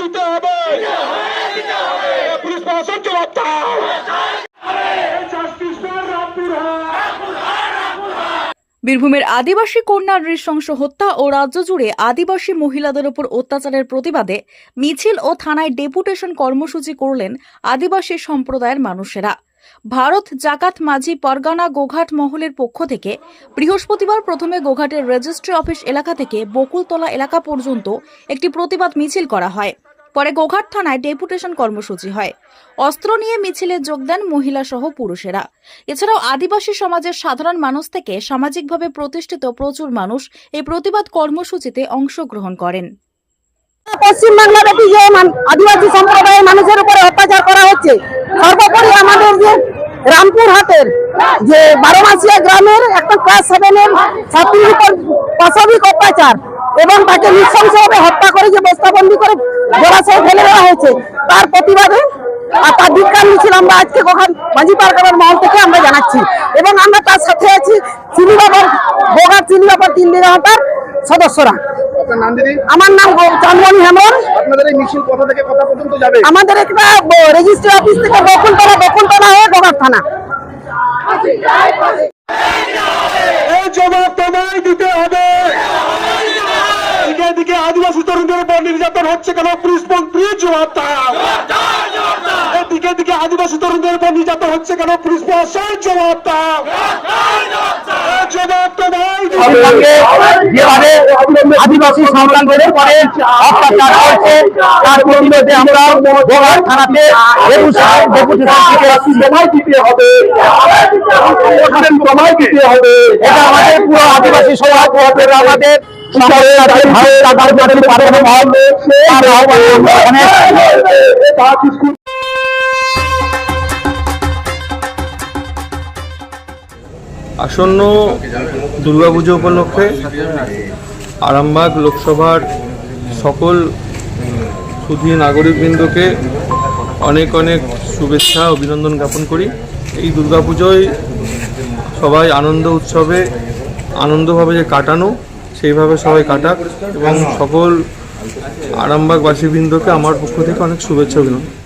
দিতে হবে। প্রশাসন বীরভূমের আদিবাসী কন্যা নৃশংস হত্যা ও রাজ্য জুড়ে আদিবাসী মহিলাদের উপর অত্যাচারের প্রতিবাদে মিছিল ও থানায় ডেপুটেশন কর্মসূচি করলেন আদিবাসী সম্প্রদায়ের মানুষেরা। ভারত জাকাত মাঝি পরগানা গোঘাট মহলের পক্ষ থেকে বৃহস্পতিবার প্রথমে গোঘাটের রেজিস্ট্রি অফিস এলাকা থেকে বকুলতলা এলাকা পর্যন্ত একটি প্রতিবাদ মিছিল করা হয়। পরে গোঘাট থানায় ডেপুটেশন কর্মসূচি হয়। অস্ত্র নিয়ে মিছিলে যোগ দেন মহিলা সহ পুরুষেরা। এছাড়াও আদিবাসী সমাজের সাধারণ মানুষ থেকে সামাজিকভাবে প্রতিষ্ঠিত প্রচুর মানুষ এই প্রতিবাদ কর্মসূচিতে অংশগ্রহণ করেন। পশ্চিম বাংলাদেশে যে আদিবাসী সম্প্রদায়ের মানুষের উপরে অত্যাচার করা হচ্ছে, সর্বোপরি আমাদের রামপুর হাটের যে বারোমাসিয়া গ্রামের একটা ক্লাস সেভেনের ছাত্রীর উপর পাশবিক অত্যাচার এবং তাকে নৃশংসভাবে হত্যা করে যে বস্তাবন্দি করে জলাশয়ে ফেলে দেওয়া হয়েছে তার প্রতিবাদে আর তার ধিক্কার মিছিল আমরা আজকে কখন মাঝি পার্কের মহল থেকে আমরা জানাচ্ছি। এবং আমরা তার সাথে আছি চিনি বাবার বোগার চিনি বাবার তিন দিন তার সদস্যরা আমার নাম চাঁদমণি হেমন এই মিছিল কোথা থেকে কোথা পর্যন্ত যাবে? আমাদের একটা রেজিস্ট্রি অফিস থেকে বকুলতলা থানা এই জবাব তোমায় দিতে হবে। দিকে দিকে আদিবাসী তরুণদের উপর নির্যাতন হচ্ছে কেন? পুলিশ মন্ত্রী জবাব দাও। এদিকে দিকে আদিবাসী তরুণদের উপর নির্যাতন হচ্ছে কেন? পুলিশ প্রশাসন জবাব দাও। জবাব সরকারকে যেভাবে আদিবাসী সন্তানদের উপরে অত্যাচার হয়েছে তার প্রতিবাদে আমরা গোঘাট থানাতে সময় দিতে হবে। সময় দিতে হবে। এটা আমাদের পুরো আদিবাসী সমাজ ভারত অনেক আসন্ন দুর্গাপুজো উপলক্ষে আরামবাগ লোকসভার সকল সুধী নাগরিকবৃন্দকে অনেক অনেক শুভেচ্ছা, অভিনন্দন জ্ঞাপন করি। এই দুর্গাপুজোয় সবাই আনন্দ উৎসবে আনন্দভাবে যে কাটানো, সেইভাবে সবাই কাটাক এবং সকল আরামবাগবাসীবৃন্দকে আমার পক্ষ থেকে অনেক শুভেচ্ছা, অভিনন্দন।